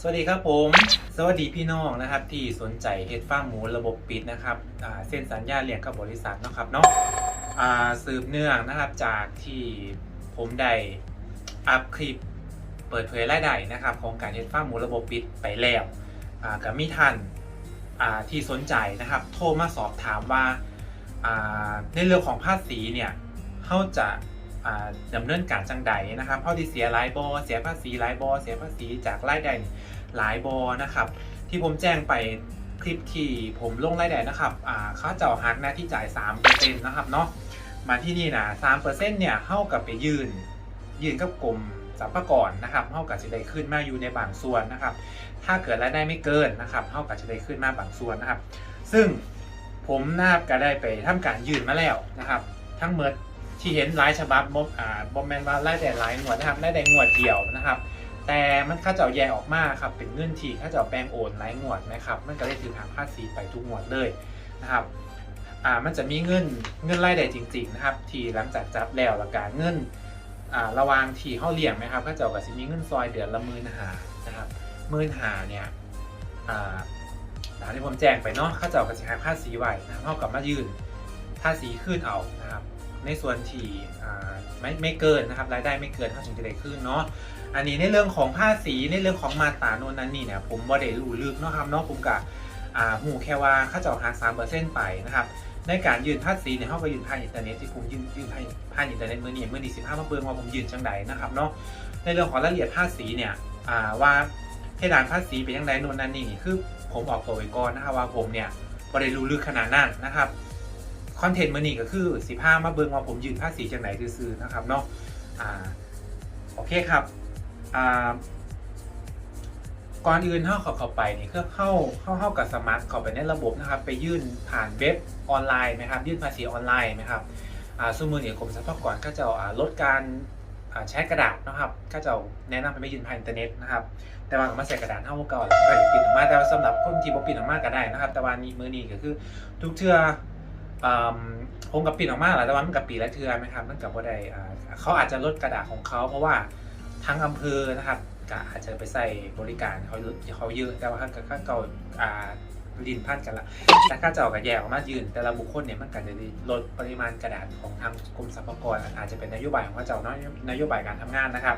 สวัสดีครับผม สวัสดีพี่น้องนะครับ ที่สนใจเฮ็ดฟาร์มหมูระบบปิดนะครับเส้นสัญญาเลี้ยงกับบริษัทนะครับเนาะอ่าสืบเนื่องนะครับจากที่ผมได้อัพคลิปเปิดเผยรายได้นะครับ ของการเฮ็ดฟาร์มหมูระบบปิดไปแล้วกับมีท่านที่สนใจนะครับ โทรมาสอบถามว่าอ่าในเรื่องของภาษีเนี่ยเขาจะ อ่าดำเนินการจังใดนะครับเขาที่เสียหลายบอเสียภาษีหลายบอเสียภาษีจากรายได้หลายบอนะครับ ที่ผมแจ้งไปคลิปที่ผมลงรายได้นะครับอ่าค่าเจ้าหักหน้าที่จ่าย3%นะครับเนาะมาที่นี่นะ3%เปอร์เซ็นต์เนี่ยเท่ากับไปยืนยืนกับกรมสรรพากรนะครับเท่ากับจะได้ขึ้นมาอยู่ในบางส่วนนะครับ ถ้าเกิดรายได้ไม่เกินนะครับเท่ากับจะได้ขึ้นมาบางส่วนนะครับ ซึ่งผมนาบก็ได้ไปทำการยืนมาแล้วนะครับ ทั้งหมด ที่เห็นหลายฉบับบอ่าบอมแมนว่ารายได้หลายงวดนะครับรายได้งวดเดียวนะครับ แต่มันค่าเจ้าแยกออกมาครับเป็นเงื่อนที่ค่าเจ้าแปลงโอนหลายงวดนะครับ มันก็ได้ถือทางภาษีไปทุกงวดเลยนะครับอ่ามันจะมีเงินเงินรายได้จริง ๆ นะครับ ที่หลังจากจับแล้วละการเงินอ่าระวางที่เข้าเลี้ยงนะครับค่าเจ้าก็จะมีเงินซอยเดือนละหมื่นหานะครับหมื่นหาเนี่ยอ่าตามที่ผมแจ้งไปเนาะค่าเจ้าก็จะหาภาษีไว้นะเท่ากับมายื่นภาษีขึ้นเอานะครับ ในส่วนที่ไม่ไม่เกินนะครับรายได้ไม่เกินเท่าถึงจะได้ขึ้นเนาะอันนี้ในเรื่องของภาษีในเรื่องของมาตราโน่นนั่นนี่เนี่ยผมบ่ได้รู้ลึกเนาะครับเนาะผมกะหูแค่ว่าค่าจ้าหักสามเปอร์เซ็นต์ไปนะครับในการยืนภาษีเนี่ยเขาก็ยืนผ่านอินเทอร์เน็ตที่ผมยื่นยืนผ่านผ่านอินเทอร์เน็ตมื่อนี้มื่อนี้สิบห้ามาเบิ่งว่าผมยืนจังใดนะครับเนาะในเรื่องของรายละเอียดภาษีเนี่ยว่าเพดานภาษีเป็นยังไงโน่นนั่นนี่นี่คือผมออกตัวไว้ก่อนนะครับว่าผมเนี่ยบ่ได้รู้ลึกขนาดนั้นนะครับ คอนเทนต์มื่อนี้ก็คือสิบห้ามาเบิงว่าผมยื่นภาษีจังไหนซื่อๆนะครับเนาะอ่าโอเคครับอ่าก่อนอื่นเข้าเข้าเข้าไปนี่คือเข้าเข้าเข้ากับสมัครเข้าไปในระบบนะครับ ไปยื่นผ่านเว็บออนไลน์ไหมครับ ยื่นภาษีออนไลน์ไหมครับอ่าสมมือเนี่ยกรมสรรพากรก็จะอ่าลดการอ่าใช้กระดาษนะครับ ก็จะแนะนำให้ไปยื่นผ่านอินเทอร์เน็ตนะครับ แต่ว่ามาใส่กระดาษเท่าเก่าแล้วก็ปิดออกมาแต่ว่าสำหรับคนที่บ่ปิดออกมาก็ได้นะครับ แต่ว่านี้มือนี้ก็คือทุกเทื่อ ผมกับปิดออกมาหละแต่ว่ามันกับปีละเทื่อไหมครับมันกับว่าได้อ่าเขาอาจจะลดกระดาษของเขาเพราะว่าทั้งอำเภอนะครับก็อาจจะไปใส่บริการเขาเขาเยอะแต่ว่าถ้าข้าเก่าอ่าลินพันกันละแต่ข้าเจ้ากับแยกออกมายืน แต่ละบุคคลเนี่ยมันก็จะลดปริมาณกระดาษของทางกรมสรรพากรอาจจะเป็นนโยบายของข้าเจ้าเนาะนโยบายการทำงานนะครับ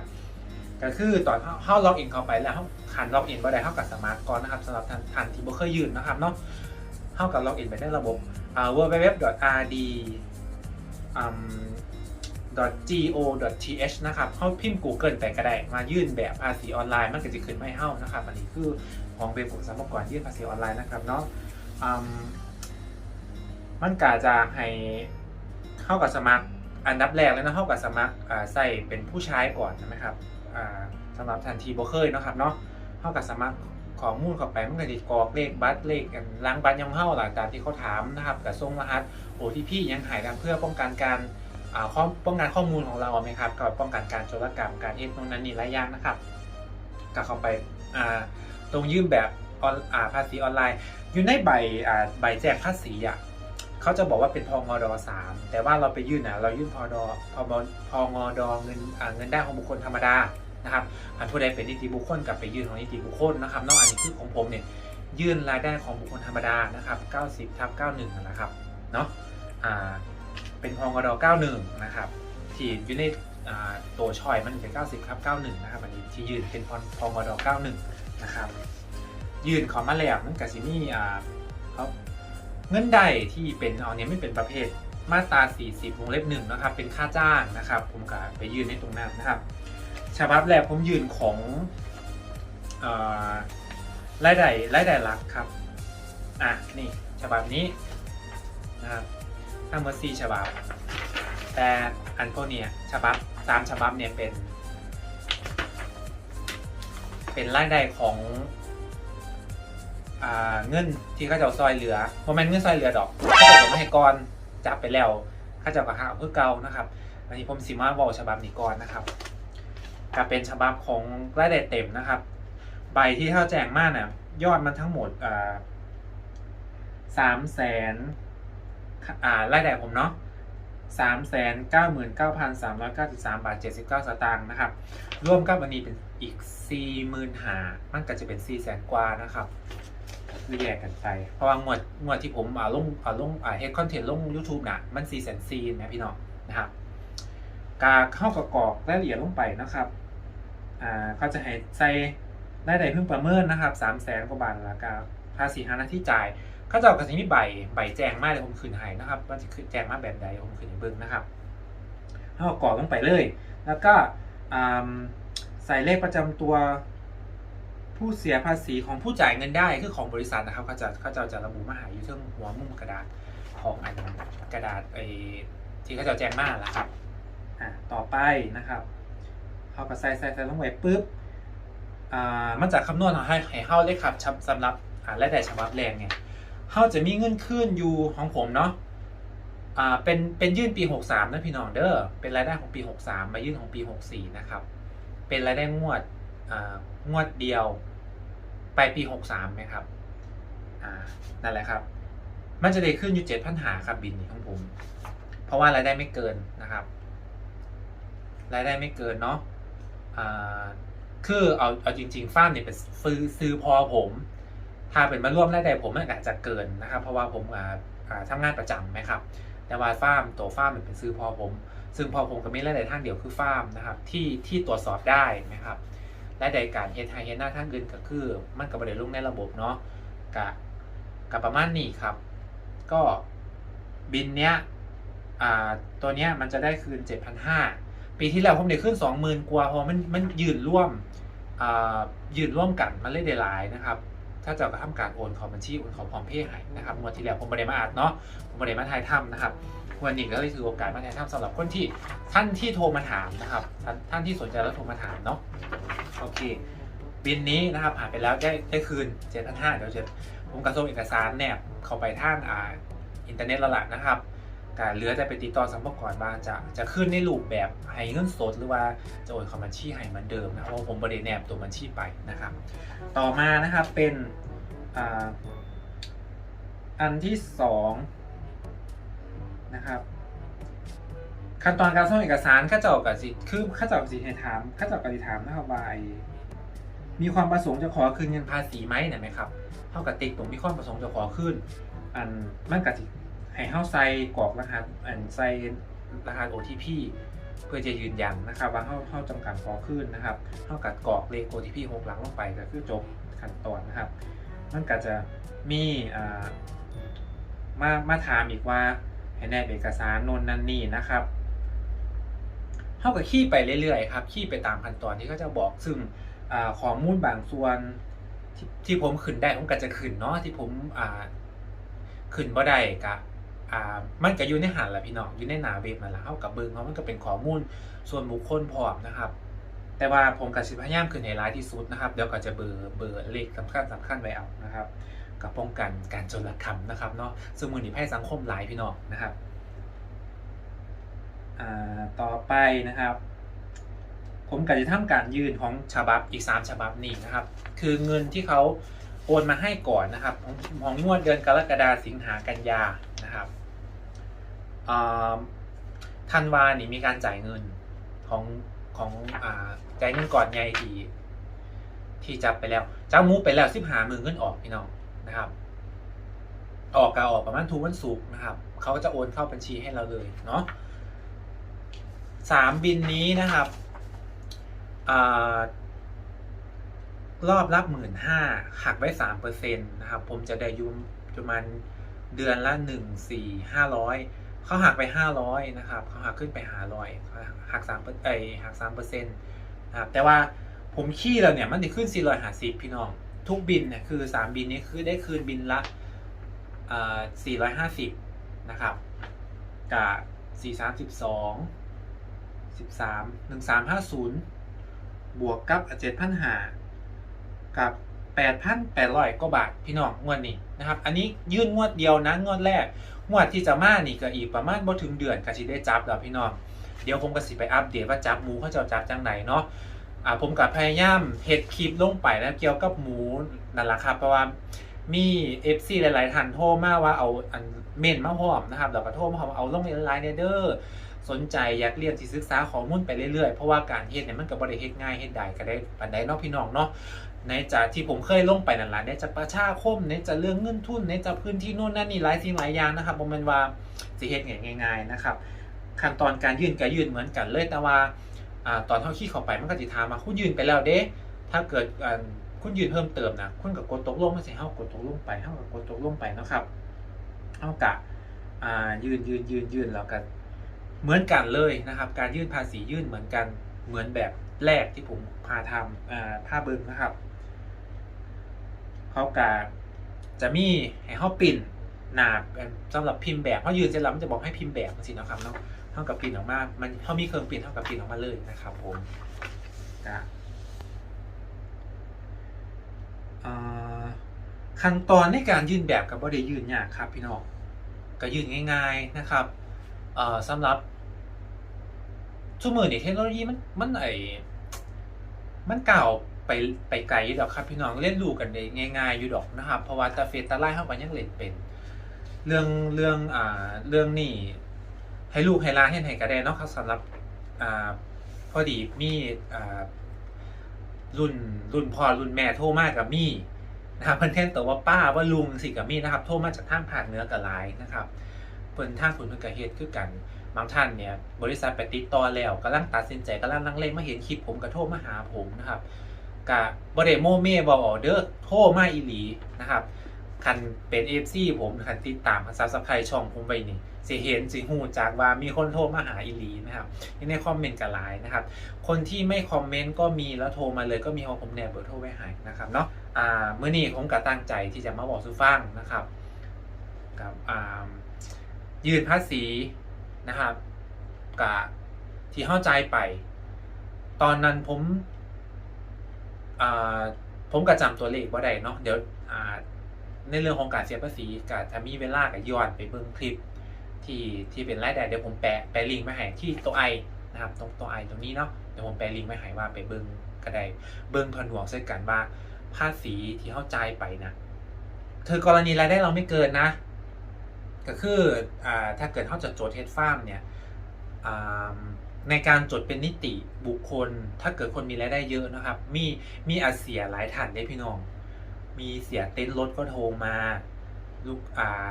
ก็คือตอนเข้าล็อกอินเข้าไปแล้วเขาขันล็อกอินบ่ได้เข้ากับสมาร์ทก่อนนะครับสำหรับท่านท่านที่บ่เคยยืนนะครับเนาะเข้ากับล็อกอินไปในระบบ www.rd.go.th นะครับเข้าพิมพ์ Google ไปก็ได้ มายื่นแบบภาษีออนไลน์ มันก็จะขึ้นไม่เฮ้านะครับ อันนี้คือของเว็บของสรรพากรยื่นภาษีออนไลน์นะครับเนาะมันกาจะให้เข้ากับสมัครอันดับแรกเลยนะเข้ากับสมัครใส่เป็นผู้ใช้ก่อนนะครับสำหรับทันทีโบเคยเนาะครับเนาะเข้ากับสมัคร ข้อมูลเข้าไปมันก็จะกรอกเลขบัตรเลขอันล้างบัตรยังเข้าหลักตามที่เขาถามนะครับกับส่งรหัส OTP ยังหายกันเพื่อป้องกันการข้อป้องกันข้อมูลของเราไหมครับก็ป้องกันการโจรกรรมการเฮ็ดตรงนั้นนี่หลายอย่างนะครับก็เข้าไปตรงยื่นแบบอาภาษีออนไลน์ อยู่ในใบใบแจ้งภาษีอะเขาจะบอกว่าเป็นพงดสามแต่ว่าเราไปยื่นอะเรายื่นพอดพบพงดเงินเงินได้ของบุคคลธรรมดา นะครับอันผู้ใดเป็นนิติบุคคลกับไปยื่นของนิติบุคคลนะครับนอกอันนี้คือของผมเนี่ยยื่นรายได้ของบุคคลธรรมดานะครับ90ทับ91นะครับเนาะอ่าเป็นพงด91นะครับที่อยู่ในตัวชอยมันเป็น90ครับ91นะครับอันนี้ที่ยืนเป็นพพงด91นะครับยืนขอมาแล้วนั่นกับซิมี่อ่าเขาเงื่อนใดที่เป็นเอาเนี่ยไม่เป็นประเภทมาตรา40วงเล็บหนึ่งนะครับเป็นค่าจ้างนะครับผมก็ไปยืนในตรงนั้นนะครับ ฉบับแรกผมยืนของรายได้รายได้หลักครับ อะ นี่ฉบับนี้นะครับทั้งหมดสี่ฉบับ แต่อันพวกเนี้ยฉบับสามฉบับเนี่ยเป็น เป็นรายได้ของอเงินที่ข้าเจ้าซอยเหลือโมเมนเงินซอยเหลือดอกข้าเจ้าไม่ให้ก่อนจับไปแล้วข้าเจ้าก็หาเพื่อเก่านะครับ อันนี้ผมสิมาบอกฉบับนี้ก่อนนะครับ ก็เป็นฉบับของรายได้เต็มนะครับ ใบที่เท่าแจงมากเนี่ยยอดมันทั้งหมดอ่าสามแสนอ่ารายได้ผมเนาะ399,393บสามบาท79สตางค์นะครับ ร่วมกับอันนี้เป็นอีก40,000หามันก็จะเป็น400,000กว่านะครับคือแยกกันไป เพราะว่างวดงวดที่ผมอ่าลงอ่าลงอ่าเฮดคอนเทนต์ลง YouTube น่ะ มัน400,000นะพี่น้องนะครับ กาเข้ากระกรอกรายละเอียดลงไปนะครับอ่าเขาจะให้ใส่รายได้เพิ่งประเมินนะครับ300,000กว่าบาทแล้วก็ภาษีหาหน้าที่จ่ายเขาจะเอากระสิมีใบใบแจ้งมาเลยผมคืนให้นะครับว่าจะคืนแจ้งมาแบบใดผมคืนให้เบิ่งนะครับเอากรอกลงไปเลย แล้วก็อ่าใส่เลขประจำตัวผู้เสียภาษีของผู้จ่ายเงินได้คือของบริษัทนะครับเขาจะเขาจะจะระบุมาหาอยู่เทิงหัวมุมกระดาษของอันกระดาษไอ้ที่เขาจะแจ้งมาแหละครับ อ่าต่อไปนะครับเขาก็ใส่ใส่ใส่ลงไปปุ๊บอ่ามันจะคำนวณให้ให้เข้าเลขครับสำหรับอ่ารายได้ฉบับแรกเนี่ยเขาจะมีเงินขึ้นอยู่ของผมเนาะอ่าเป็นเป็นยื่นปี 63นะพี่น้องเด้อเป็นรายได้ของปี 63 มายื่นของปี 64นะครับเป็นรายได้งวดอ่างวดเดียวไปปี 63ไหมครับอ่านั่นแหละครับมันจะได้ขึ้นอยู่7,000หาครับบินนี้ของผม เพราะว่ารายได้ไม่เกินนะครับ รายได้ไม่เกินเนาะอ่าคือเอาเอาจริง ๆ ฟ้ามเนี่ยเป็นซื้อซื้อพอผม ถ้าเป็นมาร่วมรายได้ผมมันอาจจะเกินนะครับ เพราะว่าผมอ่าทำงานประจำไหมครับ แต่ว่าฟ้ามตัวฟ้ามมันเป็นซื้อพอผม ซึ่งพอผมก็มีรายได้ทางเดียวคือฟ้ามนะครับ ที่ที่ตรวจสอบได้นะครับรายได้การเฮ็ดไฮเฮ็ดหน้าทางอื่นก็คือ มันก็บ่ได้ลงในระบบเนาะกะกะประมาณนี้ครับ ก็บินเนี้ยตัวเนี้ยมันจะได้คืน 7,500 ปีที่แล้วผมได้ขึ้น20,000กว่าเพราะมันมันยืนร่วมอ่ายืนร่วมกันมันเลยได้หลายนะครับ ถ้าเจะกระทำการโอนขอบัญชีโอนขอพร้อมเพย์ให้นะครับงวดที่แล้วผมบริมาอัดเนาะผมบริมาถ่ายทำนะครับวันนี้ก็เลยถือโอกาสมาถ่ายทำสำหรับคนที่ท่านที่โทรมาถามนะครับท่านท่านที่สนใจแล้วโทรมาถามเนาะโอเคบินนี้นะครับผ่านไปแล้วได้ได้คืนเจ็ดพันห้าเดี๋ยวจะผมกระส่งเอกสารแนบเข้าไปท่างอ่าอินเทอร์เน็ตแล้วล่ะนะครับ การเหลือจะไปติดต่อสัมภาระบ้างจะจะขึ้นในรูปแบบให้เงินสดหรือว่าจะโอนเข้าบัญชีให้มือนเดิมนะเพราะผมบริแนบตัวบัญชีไปนะครับ ต่อมานะครับเป็นอ,อันที่สองนะครับขั้นตอนการส่งเอกสารข้าเจ้ากับสิคือข้าเจ้ากับสิให้ถามข้าเจ้ากับสิถามนะครับว่ามีความประสงค์จะขอคืนเงินภาษีไหมนะไหมครับเท่ากับติ๊กตรงมีความประสงค์จะขอคืนอันมันกับสิ ให้เฮาใส่กรอกรหัสอันใส่รหัส OTP เพื่อจะยืนยันนะครับ ว่าเฮาเฮาจำกัดขอคืนนะครับเท่ากับกรอกเลข OTP หกหลังลงไปก็คือจบขั้นตอนนะครับ มันก็จะมีอ่ามามาถามอีกว่าให้แนบเอกสารโนนนั่นนี่นะครับเท่ากับขี้ไปเรื่อยๆครับขี้ไปตามขั้นตอนที่เขาจะบอกซึ่งข้อมูลบางส่วนที่ที่ผมขึ้นได้ผมก็จะขึ้นเนาะที่ผมขึ้นบ่ได้กะ อ่ามันก็อยู่ในหันแหละพี่น้องอยู่ในหนาเว็บนั่นและเท่ากับเบิงเพราะมันก็เป็นข้อมูลส่วนบุคคลพร้อมนะครับ แต่ว่าผมกับสิพยายามขึ้นให้ร้ายที่สุดนะครับเดี๋ยวก็จะเบอร์เบอร์เลขสำคัญสำคัญไว้เอานะครับกับป้องกันการจรกรรมนะครับเนาะซึ่งมือหนีภัยสังคมหลายพี่น้องนะครับต่อไปนะครับ ผมก็จะทำการยื่นของฉบับอีก 3 ฉบับนี้นะครับ คือเงินที่เขาโอนมาให้ก่อนนะครับ ของของงวดเดือนกรกฎาสิงหากันยานะครับ ธันวานี่มีการจ่ายเงินของของอ่าจ่ายเงินก่อนไงที่ที่จับไปแล้วจ้ามูไปแล้วสิบหามือเงินออกพี่น้องนะครับ ออกกาออกประมาณทุกวันศุกร์นะครับเขาก็จะโอนเข้าบัญชีให้เราเลยเนาะสามบินนี้นะครับอ่ารอบละหมื่นห้าหักไว้สามเปอร์เซ็นต์นะครับ ผมจะได้ยุประมาณเดือนละหนึ่งสี่ห้าร้อย เขาหักไปห้าร้อยนะครับเขาหักขึ้นไปห้าร้อยหักสามเปอร์เอยหักสามเปอร์เซ็นต์นะครับแต่ว่าผมขี้เราเนี่ยมันจะขึ้นสี่ร้อยห้าสิบพี่น้อง ทุกบินเนี่ยคือสามบินนี้คือได้คืนบินละสี่ร้อยห้าสิบนะครับกับสี่สามสิบสองสิบสามหนึ่งสามห้าศูนย์บวกกับเจ็ดพันหากับ แปดพันแปดร้อยกว่าบาทพี่น้องงวดนี้นะครับ อันนี้ยื่นงวดเดียวนะงวดแรก งวดที่จะมานี่ก็อีกประมาณบ่ถึงเดือนก็สิได้จับแล้วพี่น้อง เดี๋ยวผมก็สิไปอัปเดตว่าจับหมูเขาจะจับจังไหนเนาะ อ่าผมกับพยายามเฮ็ดคลิปลงไปนะเกี่ยวกับหมูนั่นแหละครับเพราะว่ามี FC หลาย ๆท่านโทรมาว่าเอาอันเม่นมาพร้อมนะครับแล้วก็โทรมาพร้อมว่าเอาลงในไลน์เด้อ สนใจอยากเรียนสิศึกษาข้อมูลไปเรื่อยๆ เพราะว่าการเฮ็ดเนี่ยมันก็บ่ได้เฮ็ดง่ายเฮ็ดได้ก็ได้ปานใดเนาะพี่น้องเนาะในจากที่ผมเคยลงไปนั่นแหละในจากประชาคมในจากเรื่องเงินทุนในจากพื้นที่นู่นนั่นนี่หลายสิ่งหลายอย่างนะครับบ่แม่นว่าสิเฮ็ดง่าย ๆนะครับ ขั้นตอนการยื่นก็ยื่นเหมือนกันเลยแต่ว่าอ่าตอนเท่าขี้เข้าไปมันก็จะถามมาคุณยื่นไปแล้วเด้ ถ้าเกิดอ่าคุณยื่นเพิ่มเติมนะคุณกับกดตกลงมันสิเฮากดตกลงไปเฮากับกดตกลงไปนะครับเฮากะอ่ายื่นยื่นยื่นยื่นแล้วก็ เหมือนกันเลยนะครับ การยื่นภาษียื่นเหมือนกันเหมือนแบบแรกที่ผมพาทำผ้าเบิงนะครับเขากะจะมีให้เฮาปิ่นหนาสำหรับพิมพ์แบบเขายืนเสร็จแล้วมันจะบอกให้พิมพ์แบบสินะครับเนาะเท่ากับปริ้นออกมา มันเขามีเครื่องปริ้นเท่ากับปริ้นออกมาเลยนะครับผมนะขั้นตอนในการยื่นแบบกับว่าได้ยื่นยากครับพี่น้องก็ยื่นง่าย ๆนะครับ เอ่อสำหรับชั่วโมงนี้เทคโนโลยีมันมันไอมันเก่าไปไปไกลอยู่ดอกครับพี่น้องเล่นรู้กันได้ง่ายๆอยู่ดอกนะครับเพราะว่าตาเฟซแตาไลน์เข้าไปยังเล่นเป็น เรื่องเรื่องอ่าเรื่องนี้ให้ลูกให้ลานเห็นให้กระแดเนาะครับสำหรับอ่าพอดีมีอ่ารุ่นรุ่นพ่อรุ่นแม่โทรมากับมี่นะครับเพิ่อนแท่ว่าป้าว่าลุงสิกับมี่นะครับ โทรมาจากทางภาคเหนือกับหลายนะครับ เพิ่นทางผลเพิ่นก็เฮ็ดคือกันบางท่านเนี่ยบริษัทไปติดต่อแล้วกำลังตัดสินใจกำลังลังเลมาเห็นคลิปผมก็โทรมาหาผมนะครับกะบ่ได้โมเม่บ่ออเด้อโทรมาอีหลีนะครับคันเป็น FC ผมคันติดตามคันซับสไครต์ช่องผมไว้นี่สิเห็นสิหูจากว่ามีคนโทรมาหาอีหลีนะครับในคอมเมนต์กับไลน์นะครับ คนที่ไม่คอมเมนต์ก็มีแล้วโทรมาเลยก็มีเอาผมแนบเบอร์โทรไว้ให้นะครับเนาะอ่าเมื่อนี้ผมก็ตั้งใจที่จะมาบอกสุฟังนะครับกับอ่า ยืนภาษีนะครับกับที่เข้าใจไป ตอนนั้นผมผมก็จำตัวเลขว่าได้เนาะเดี๋ยวในเรื่องของการเสียภาษีก็จะมีเวลากับย้อนไปเบิ่งคลิปที่ที่เป็นรายได้เดี๋ยวผมแปะแปะลิงก์มาให้ที่ตัวไอนะครับตรงตัวไอตรงนี้เนาะเดี๋ยวผมแปะลิงก์มาให้ว่าไปเบิ่งก็ได้เบิ่งผนวกใส่กันว่าภาษีที่เข้าใจไปนะคือกรณีรายได้เราไม่เกินนะ ก็คืออ่าถ้าเกิดเขาจะจดเฮดฟาร์มเนี่ยในการจดเป็นนิติบุคคล ถ้าเกิดคนมีรายได้เยอะนะครับ มีมีอาเสียหลายฐานได้พี่น้อง มีเสียเต็นท์รถก็โทรมาลูกอ่า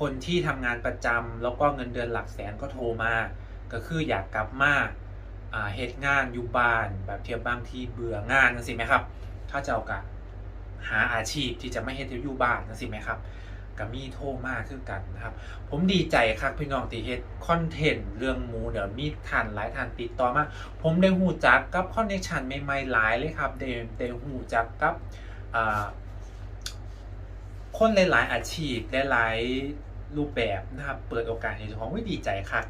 คนที่ทำงานประจำแล้วก็เงินเดือนหลักแสนก็โทรมา ก็คืออยากกลับมาเฮ็ดงานอยู่บ้านแบบเทียบบางที่เบื่องานนั่นสิไหมครับ ถ้าจะเอากะหาอาชีพที่จะไม่เฮ็ดอยู่บ้านนั่นสิไหมครับ ก็มีโทรมาคือกันนะครับ ผมดีใจครับพี่น้องที่เฮ็ดคอนเทนต์เรื่องหมูเดี๋ยวมีท่านหลายท่านติดต่อมา ผมได้หูจักกับคอนเนคชันใหม่ๆหลายเลยครับได้ได้หูจักกับคนหลายๆอาชีพหลายๆรูปแบบนะครับ เปิดโอกาสให้เจ้าของวิดีใจครับ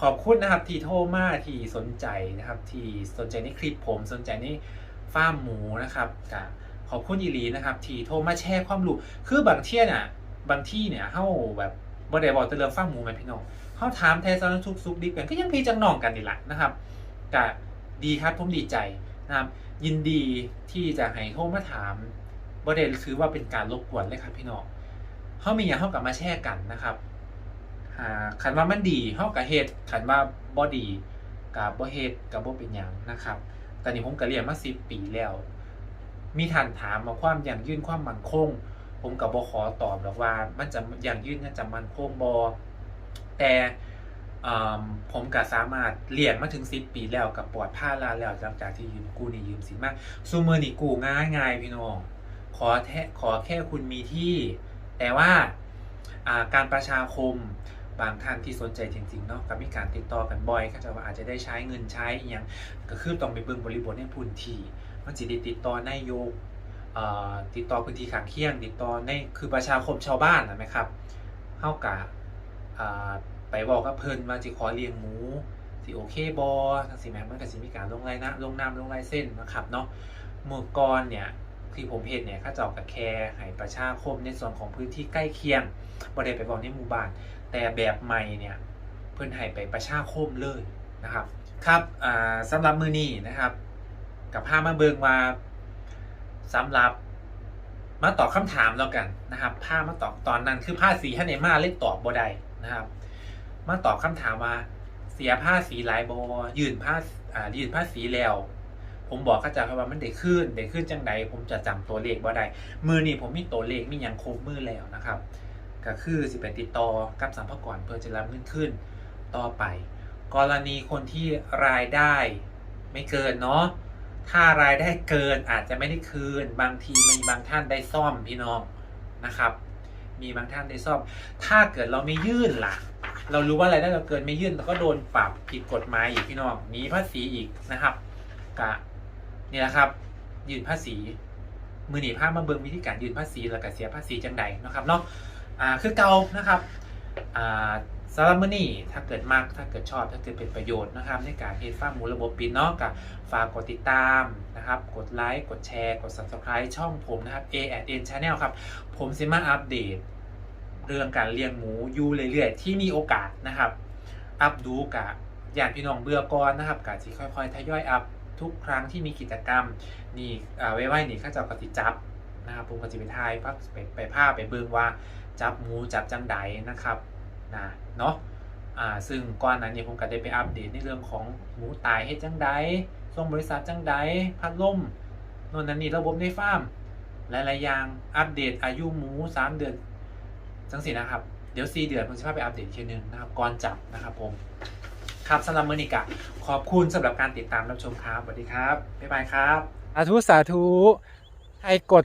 ขอบคุณนะครับที่โทรมาที่สนใจนะครับ ที่สนใจในคลิปผมสนใจในฟามหมูนะครับกับขอบคุณอีลีนะครับ ที่โทรมาแชร์ความรู้คือบางเที่ยน่ะ บางที่เนี่ยเฮาแบบบ่ได้บอกแต่เรื่องฟาร์มหมูแม่พี่น้องเฮาถามไทยสารทุกข์สุขดิบกันก็ยังพี่จังน้องกันนี่แหละนะครับก็ดีครับผมดีใจนะครับ ยินดีที่จะให้โทรมาถามบ่ได้คือว่าเป็นการรบกวนเลยครับพี่น้องเฮามีหยังเฮากับมาแชร์กันนะครับอ่าคันว่ามันดีเฮากับเฮ็ดคันว่าบ่ดีกับบ่เฮ็ดกับบ่เป็นหยังนะครับตอนนี้ผมก็เรียนมา10ปีแล้ว มีท่านถามมาความยั่งยื่นความมั่นคง ผมก็บ่ขอตอบหรอกว่า มันจะยั่งยืนมันจะมั่นคงบ่แต่ผมก็สามารถเรียนมาถึง 10 ปีแล้วกับปลอดภาระแล้วหลังจากที่ยืมกู้หนี่ยืมสินมากซุมื้อนี้กู้ง่ายง่ายพี่น้อง ขอแทขอแค่คุณมีที่ แต่ว่าการประชาคมบางท่านที่สนใจจริงๆเนาะก็มีการติดต่อกันบ่อยก็จะว่าอาจจะได้ใช้เงินใช้อย่างก็คือต้องไปเบิ่งบริบทในพื้นที่มันสิได้ติดต่อนายก ติดต่อพื้นที่ข้างเคียง ติดต่อในคือประชาคมชาวบ้านนะไหมครับเฮากะไปบอกกับเพิ่นว่าสิขอเลี้ยงหมูสิโอเคบ่จังซี่แหมมันก็สิมีการลงรายนะลงนามลงลายเส้นนะครับเนาะเมื่อก่อนเนี่ยที่ผมเห็นเนี่ยข้าเจ้ากับแคร์ให้ประชาคมในส่วนของพื้นที่ใกล้เคียงบ่ได้ไปบอกในหมู่บ้าน แต่แบบใหม่เนี่ยเพิ่นให้ไปประชาคมเลยนะครับ ครับอ่าสำหรับมือนี้นะครับกับพามาเบิงว่า สำหรับมาตอบคำถามแล้วกันนะครับผ้ามาตอบตอนนั้นคือผ้าสีท่านเอมาเล่นตอบบ่ได้นะครับ มาตอบคำถามว่าเสียผ้าสีหลายบยืนผ้าอ่ายืนผ้าสีแล้ว ผมบอกข้าจครับว่ามันได้ขึ้นได้ขึ้นจังใดผมจะจำตัวเลขบ่ได้มือนี่ผมมีตัวเลขมีหยังครบมือแล้วนะครับ ก็คือสิไปติดต่อกับสัมภาระเพื่อจะรับเงินขึ้นต่อไป กรณีคนที่รายได้ไม่เกินเนาะ ถ้ารายได้เกินอาจจะไม่ได้คืน บางทีมีบางท่านได้ซ่อมพี่น้องนะครับ มีบางท่านได้ซ่อม ถ้าเกิดเราไม่ยื่นล่ะ เรารู้ว่ารายได้เราเกินไม่ยื่นเราก็โดนปรับผิดกฎหมายอีกพี่น้องหนีภาษีอีกนะครับกะนี่แหละครับ ยื่นภาษีมือหนีภาพมาเบิงวิธีการยื่นภาษีแล้วก็เสียภาษีจังใดนะครับเนาะอ่าคือเก่านะครับอ่า สำหรับมื้อนี้ถ้าเกิดมากถ้าเกิดชอบถ้าเกิดเป็นประโยชน์นะครับ ในการเฮ็ดฟาร์มหมูระบบปิดเนาะก็ฝากกดติดตามนะครับ กดไลค์กดแชร์ กด Subscribe ช่องผมนะครับ A and N Channel ครับ ผมสิมาอัปเดต เรื่องการเลี้ยงหมูอยู่เรื่อยๆ ที่มีโอกาสนะครับ อัพดูกะอย่างพี่น้องเบื่อก่อนนะครับกะสิค่อยๆทยอยอัพทุกครั้งที่มีกิจกรรมนี่ไว้ไว้นี่ข้าเจ้ากติจับนะครับผมก็จะไปทายพักไปไปภาพไปเบิ่งว่าจับหมูจับจังใดนะครับ นะเนาะอ่าซึ่งก่อนหนั้นเนี่ยผมก็ได้ไปอัปเดตในเรื่องของหมูตายเฮ็ดจังใดส่งบริษัทจังใดพัดลมโน่นนั่นนี่ระบบในฟาร์มหลายๆอย่างอัปเดตอายุหมู 3 เดือนจังสินะครับ เดี๋ยว 4 เดือนผมจะพาไปอัปเดตทีนึงนะครับก่อนจับนะครับผมครับสำหรับมือนิกะขอบคุณสำหรับการติดตามรับชมครับสวัสดีครับบ๊ายบายครับสาธุสาธุใครกด